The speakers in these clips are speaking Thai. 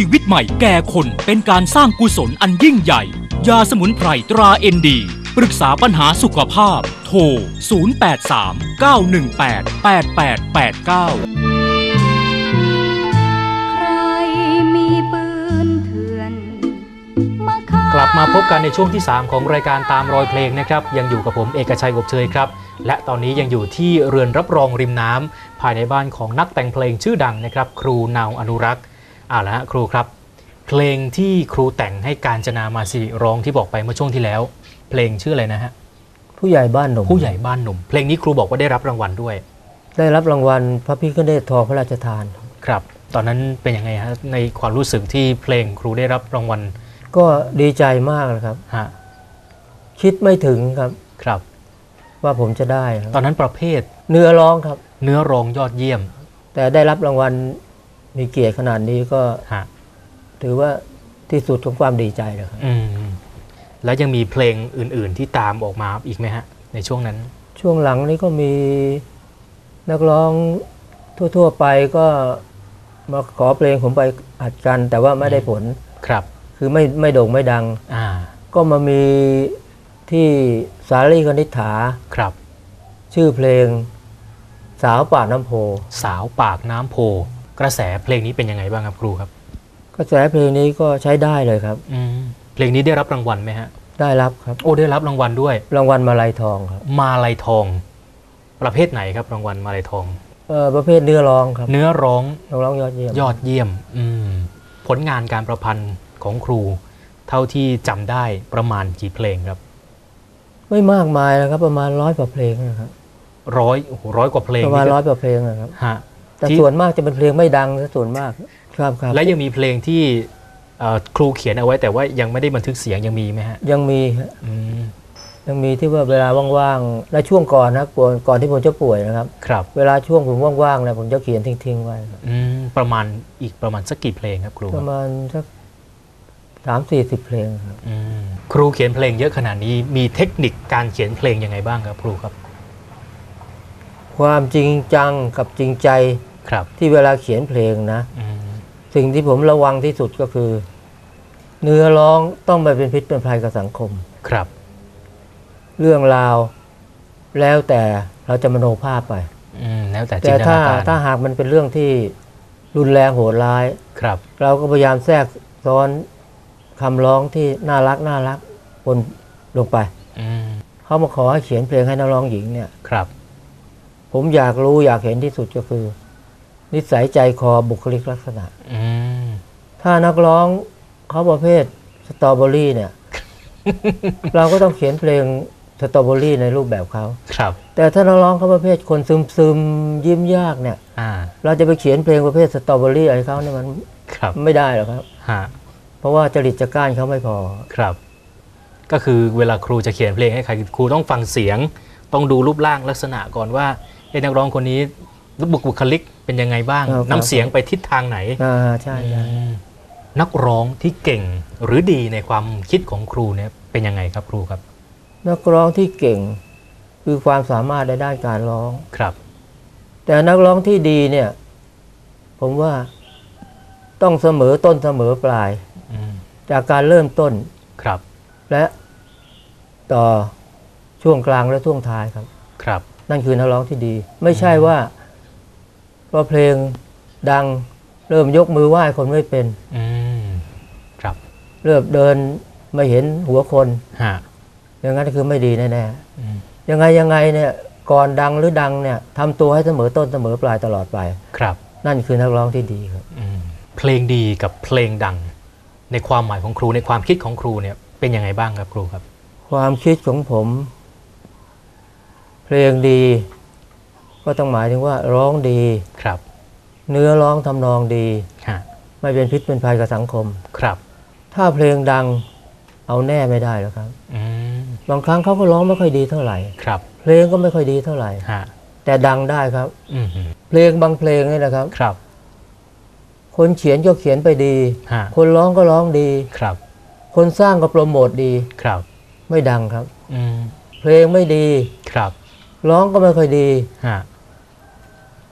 ชีวิตใหม่แก่คนเป็นการสร้างกุศลอันยิ่งใหญ่ ยาสมุนไพรตราเอ็นดี ปรึกษาปัญหาสุขภาพ โทร 083 918 8889ใครมีปืนเถื่อนมาขายกลับมาพบกันในช่วงที่ 3 ของรายการตามรอยเพลงนะครับ ยังอยู่กับผมเอกชัยอบเชยครับ และตอนนี้ยังอยู่ที่เรือนรับรองริมน้ำภายในบ้านของนักแต่งเพลงชื่อดังนะครับ ครูนาวอนุรักษ์ อ่าละฮะครูครับ เพลงที่ครูแต่งให้การจนามาสิริร้องที่บอกไปเมื่อช่วงที่แล้ว เพลงชื่ออะไรนะฮะผู้ใหญ่บ้านหนุ่มผู้ใหญ่บ้านหนุ่ม เพลงนี้ครูบอกว่าได้รับรางวัลด้วย ได้รับรางวัลพระพิฆเนศทองพระราชทานครับ ตอนนั้นเป็นยังไงฮะในความรู้สึกที่เพลงครูได้รับรางวัล ก็ดีใจมากนะครับฮะคิดไม่ถึงครับครับ ว่าผมจะได้ครับตอนนั้นประเภท เนื้อร้องครับ เนื้อร้องยอดเยี่ยม แต่ได้รับรางวัล มีเกียรติขนาดนี้ก็ฮะถือว่าที่สุดของความดีใจเลยครับอืมแล้วยังมีเพลงอื่น ๆ ที่ตามออกมาอีกไหมฮะ ในช่วงนั้น ช่วงหลังนี้ก็มีนักร้องทั่ว ๆ ไปก็มาขอเพลงผมไปอัดกัน แต่ว่าไม่ได้ผลครับ คือไม่ไม่โด่งไม่ดังอ่าก็มามีที่สาลีกนิษฐาครับ ชื่อเพลงสาวป่าน้ำโพ สาวปากน้ำโพ กระแสเพลงนี้เป็นยังไงบ้างครับครูครับ กระแสเพลงนี้ก็ใช้ได้เลยครับอืมเพลงนี้ได้รับรางวัลไหมฮะ ได้รับครับ โอ้ได้รับรางวัลด้วย รางวัลมาลัยทองครับ มาลัยทอง ประเภทไหนครับรางวัลมาลัยทอง เอ่อประเภทเนื้อร้องครับเนื้อร้องนักร้องยอดเยี่ยมยอดเยี่ยมอืมผลงานการประพันธ์ของครู เท่าที่จำได้ประมาณกี่เพลงครับไม่มากมายนะครับ ประมาณร้อยกว่าเพลงนะครับร้อยโอ้โหร้อยกว่าเพลงประมาณนี่ก็ร้อยกว่าเพลงนะครับ ฮะ แต่ที่ส่วนมากจะเป็นเพลงไม่ดังซะส่วนมากครับครับและยังมีเพลงที่เอ่อครูเขียนเอาไว้แต่ว่ายังไม่ได้บันทึกเสียงยังมีไหมฮะยังมีฮะอืมยังมีที่ว่าเวลาว่างๆและช่วงก่อนนะก่อนก่อนที่ผมจะป่วยนะครับครับ เวลาช่วงผมว่างๆเนี่ยผมจะเขียนทิ้งๆไว้ครับอืมประมาณอีกประมาณสักกี่เพลงครับครูประมาณสักสามสี่สิบเพลงครับอืมครูเขียนเพลงเยอะขนาดนี้มีเทคนิคการเขียนเพลงยังไงบ้างครับครูครับ ความจริงจังกับจริงใจครับ ที่เวลาเขียนเพลงนะอืมสิ่งที่ผมระวังที่สุดก็คือ เนื้อร้องต้องไม่เป็นพิษเป็นภัยกับสังคมครับ เรื่องราวแล้วแต่เราจะมโนภาพไปอืมแล้วแต่จิแต่นตถ้านาการถ้าหากมันเป็นเรื่องที่รุนแรงโหดร้ายครับ เราก็พยายามแทรกซ้อนคำร้องที่น่ารักน่ารักบนลงไปอืมเขามาขอให้เขียนเพลงให้นักร้องหญิงเนี่ยครับ ผมอยากรู้อยากเห็นที่สุดก็คือ นิสัยใจคอบุคลิกลักษณะอืมถ้านักร้องเขาประเภทสตรอเบอรี่เนี่ย เราก็ต้องเขียนเพลงสตรอเบอรี่ในรูปแบบเขาครับ แต่ถ้านักร้องเขาประเภทคนซึมซึมๆยิ้มยากเนี่ยอ่าเราจะไปเขียนเพลงประเภทสตรอเบอรี่อะไรเขาเนี่ยมันครับไม่ได้หรอกครับฮะเพราะว่าจริตจักร้านเขาไม่พอครับ ก็คือเวลาครูจะเขียนเพลงให้ใครครูต้องฟังเสียง ต้องดูรูปร่างลักษณะก่อนว่าเอ้นักร้องคนนี้บุบุคลิก เป็นยังไงบ้าง ครับ น้ำเสียงไปทิศทางไหนอ่าใช่ใช่อืมนักร้องที่เก่งหรือดีในความคิดของครูเนี่ยเป็นยังไงครับครูครับนักร้องที่เก่ง คือความสามารถในด้านการร้อง ครับ แต่นักร้องที่ดีเนี่ย ผมว่าต้องเสมอต้นเสมอปลาย อืมจากการเริ่มต้นครับและต่อช่วงกลางและช่วงท้ายครับ ครับ นั่นคือนักร้องที่ดี ไม่ใช่ว่า พอเพลงดังเริ่มยกมือไหว้คนไม่เป็นอืมครับ เริ่มเดินไม่เห็นหัวคนฮะอย่างนั้นคือไม่ดีแน่อืมๆยังไงยังไงเนี่ยก่อนดังหรือดังเนี่ยทำตัวให้เสมอต้นเสมอปลายตลอดไป ครับ นั่นคือนักร้องที่ดีครับอืมเพลงดีกับเพลงดัง ในความหมายของครูในความคิดของครูเนี่ยเป็นยังไงบ้างครับครูครับ ความคิดของผม เพลงดี ก็ต้องหมายถึงว่าร้องดีครับ เนื้อร้องทำนองดีฮะไม่เป็นพิษเป็นภัยกับสังคมครับ ถ้าเพลงดังเอาแน่ไม่ได้แล้วครับอืมบางครั้งเขาก็ร้องไม่ค่อยดีเท่าไหร่ครับ เพลงก็ไม่ค่อยดีเท่าไหร่ฮะแต่ดังได้ครับอืมเพลงบางเพลงนี่นะครับครับ คนเขียนก็เขียนไปดีฮะคนร้องก็ร้องดีครับ คนสร้างก็โปรโมทดีครับ ไม่ดังครับอืมเพลงไม่ดีครับ ร้องก็ไม่ค่อยดีฮะ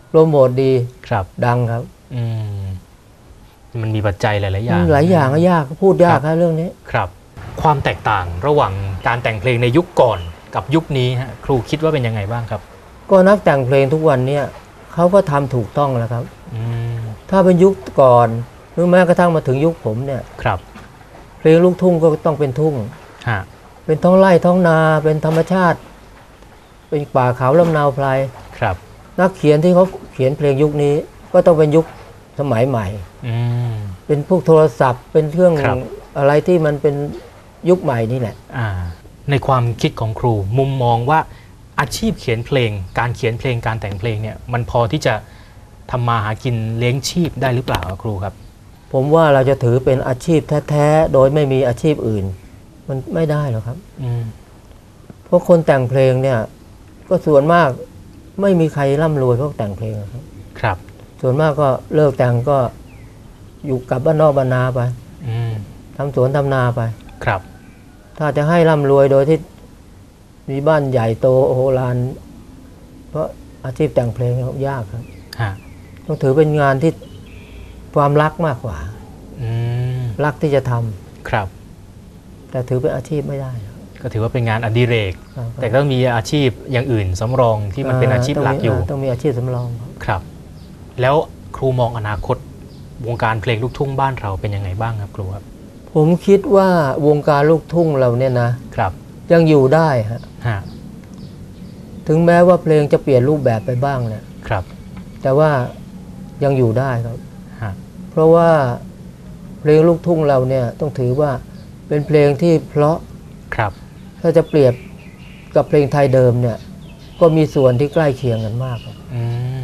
โปรโมทดีครับ ดังครับ อืมมันมีปัจจัยหลายๆอย่างหลายอย่างก็ยากพูดยากครับเรื่องนี้ครับ ความแตกต่างระหว่างการแต่งเพลงในยุคก่อนกับยุคนี้ฮะครูคิดว่าเป็นยังไงบ้างครับ ก็นักแต่งเพลงทุกวันเนี่ยเขาก็ทำถูกต้องแล้วครับอืมถ้าเป็นยุคก่อนหรือแม้กระทั่งมาถึงยุคผมเนี่ยครับ เพลงลูกทุ่งก็ต้องเป็นทุ่งฮะเป็นท้องไร่ท้องนาเป็นธรรมชาติ เป็นป่าเขาลำนาวไพรครับ นักเขียนที่เขาเขียนเพลงยุคนี้ ก็ต้องเป็นยุคสมัยใหม่อืมเป็นพวกโทรศัพท์เป็นเครื่องครับอะไรที่มันเป็นยุคใหม่นี่แหละอ่าในความคิดของครูมุมมองว่าอาชีพเขียนเพลง การเขียนเพลงการแต่งเพลงเนี่ยมันพอที่จะทำมาหากินเลี้ยงชีพได้หรือเปล่าครับครูครับ ผมว่าเราจะถือเป็นอาชีพแท้ๆโดยไม่มีอาชีพอื่น มันไม่ได้หรอกครับอืมเพราะคนแต่งเพลงเนี่ย ก็ส่วนมาก ไม่มีใครร่ำรวยเพราะแต่งเพลงหรอกครับ ครับ ส่วนมากก็เลิกแต่งก็อยู่กับบ้านนอกบ้านนาไปอืมทำสวนทำนาไป ครับ ถ้าจะให้ร่ำรวยโดยที่มีบ้านใหญ่โตโอโหลาน เพราะอาชีพแต่งเพลงยากครับฮะต้องถือเป็นงานที่ความรักมากกว่าอืมรักที่จะทำครับ แต่ถือเป็นอาชีพไม่ได้ครับ ก็ถือว่าเป็นงานอดิเรกครับแต่ก็ต้องมีอาชีพอย่างอื่นสำรองที่มันเป็นอาชีพหลักอยู่ ต้องมีอาชีพสำรองครับครับ แล้วครูมองอนาคต วงการเพลงลูกทุ่งบ้านเราเป็นยังไงบ้างครับครูครับผมคิดว่าวงการลูกทุ่งเราเนี่ยนะครับ ยังอยู่ได้ฮะฮะถึงแม้ว่าเพลงจะเปลี่ยนรูปแบบไปบ้างเนี่ยครับ แต่ว่ายังอยู่ได้ครับฮะเพราะว่าเพลงลูกทุ่งเราเนี่ยต้องถือว่าเป็นเพลงที่เพราะครับ ถ้าจะเปรียบกับเพลงไทยเดิมเนี่ย ก็มีส่วนที่ใกล้เคียงกันมากครับอืม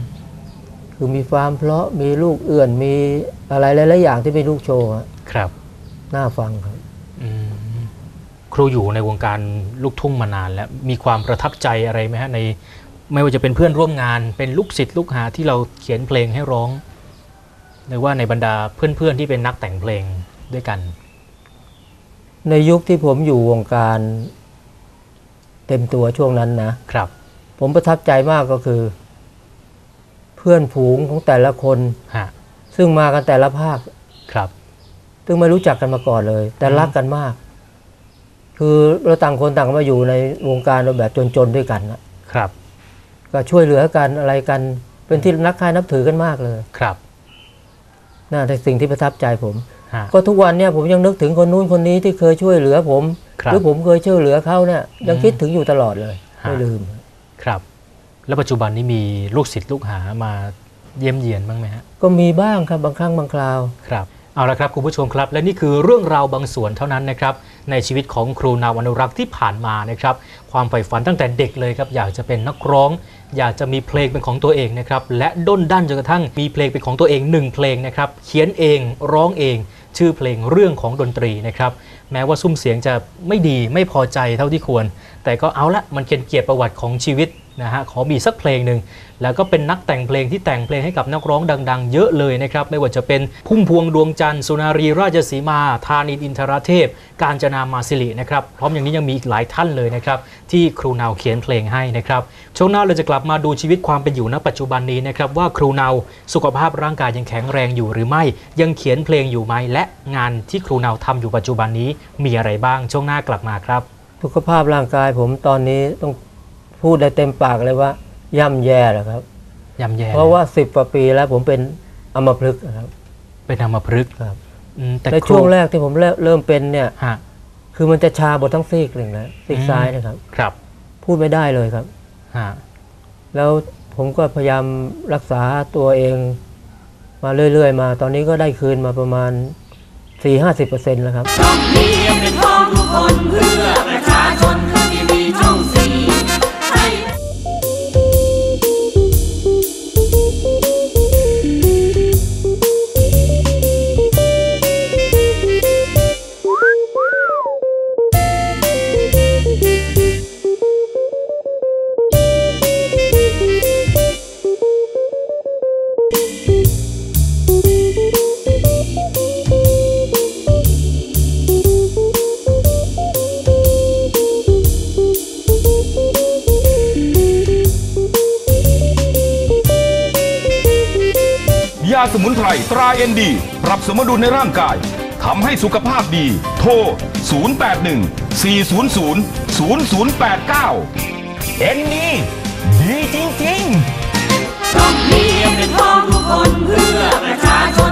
คือมีความเพราะมีลูกเอื่อนมีอะไรหลายๆอย่างที่เป็นลูกโชว์ฮะครับ น่าฟังครับอืมครูอยู่ในวงการลูกทุ่งมานาน แล้วมีความประทับใจอะไรไหมฮะใน ไม่ว่าจะเป็นเพื่อนร่วมงาน เป็นลูกศิษย์ลูกหาที่เราเขียนเพลงให้ร้องหรือว่าในบรรดาเพื่อนๆที่เป็นนักแต่งเพลงด้วยกัน ในยุคที่ผมอยู่วงการ เต็มตัวช่วงนั้นนะครับ ผมประทับใจมากก็คือ เพื่อนผูงของแต่ละคน ฮะ ซึ่งมากันแต่ละภาค ครับ ซึ่งไม่รู้จักกันมาก่อนเลย แต่รักกันมาก คือเราต่างคนต่างมาอยู่ในวงการแบบจนๆด้วยกันนะครับ ก็ช่วยเหลือกันอะไรกัน เป็นที่นักคายนับถือกันมากเลย ครับน่าแต่สิ่งที่ประทับใจผมฮะ ก็ทุกวันเนี่ยผมยังนึกถึงคนนู้นคนนี้ที่เคยช่วยเหลือผมครับหรือผมเคยช่วยเหลือเขาเนี่ยยังคิดถึงอยู่ตลอดเลยฮะไม่ลืมครับ แล้วปัจจุบันนี้มีลูกศิษย์ลูกหามาเยี่ยมเยียนบ้างไหมฮะก็มีบ้างครับบางครั้งบางคราวครับเอาละครับคุณผู้ชมครับ และนี่คือเรื่องราวบางส่วนเท่านั้นนะครับในชีวิตของครูนาวอนุรักษ์ที่ผ่านมานะครับความใฝ่ฝันตั้งแต่เด็กเลยครับอยากจะเป็นนักร้อง อยากจะมีเพลงเป็นของตัวเองนะครับและด้นด้นจนกระทั่งมีเพลงเป็นของตัวเองหนึ่งเพลงนะครับเขียนเองร้องเอง ชื่อเพลงเรื่องของดนตรีนะครับแม้ว่าซุ้มเสียงจะไม่ดีไม่พอใจเท่าที่ควร แต่ก็เอาละมันเป็นเกียรติประวัติของชีวิต นะฮะขอมีสักเพลงหนึ่งแล้วก็เป็นนักแต่งเพลงที่แต่งเพลงให้กับนักร้องดัง ๆ เยอะเลยนะครับไม่ว่าจะเป็นพุ่มพวงดวงจันทร์สุนารีราชสีมา ธานินอินทรเทพ กาญจนามาสิรินะครับพร้อมอย่างนี้ยังมีอีกหลายท่านเลยนะครับที่ครูนาวเขียนเพลงให้นะครับช่วงหน้าเราจะกลับมาดูชีวิตความเป็นอยู่ณปัจจุบันนี้นะครับว่าครูนาวสุขภาพร่างกายยังแข็งแรงอยู่หรือไม่ ยังเขียนเพลงอยู่ไหมและงานที่ครูนาวทำอยู่ปัจจุบันนี้มีอะไรบ้างช่วงหน้ากลับมาครับสุขภาพร่างกายผมตอนนี้ต้อง พูดได้เต็มปากเลยว่า ย่ำแย่แล้วครับยำแย่เพราะว่าสิบกว่าปีแล้วผมเป็นอัมพฤกษ์นะครับ เป็นอัมพฤกษ์ครับอืมแต่ในครูช่วงแรกที่ผมเริ่มเริ่มเป็นเนี่ยฮะคือมันจะชาบททั้งซีกหนึ่งนะซีกซ้ายนะครับ ครับ พูดไม่ได้เลยครับฮะแล้วผมก็พยายามรักษาตัวเอง มาเรื่อย ๆ มา ตอนนี้ก็ได้คืนมาประมาณ4-50%แล้วครับต้องเรียนเป็นของ ยาสมุนไพรตราเอ็นดี ปรับสมดุลในร่างกายทำให้สุขภาพดี โทร 081 400 0089 เอ็นดีดีจริงๆต้องมีเป็นของทุคนเพื่อประชาชน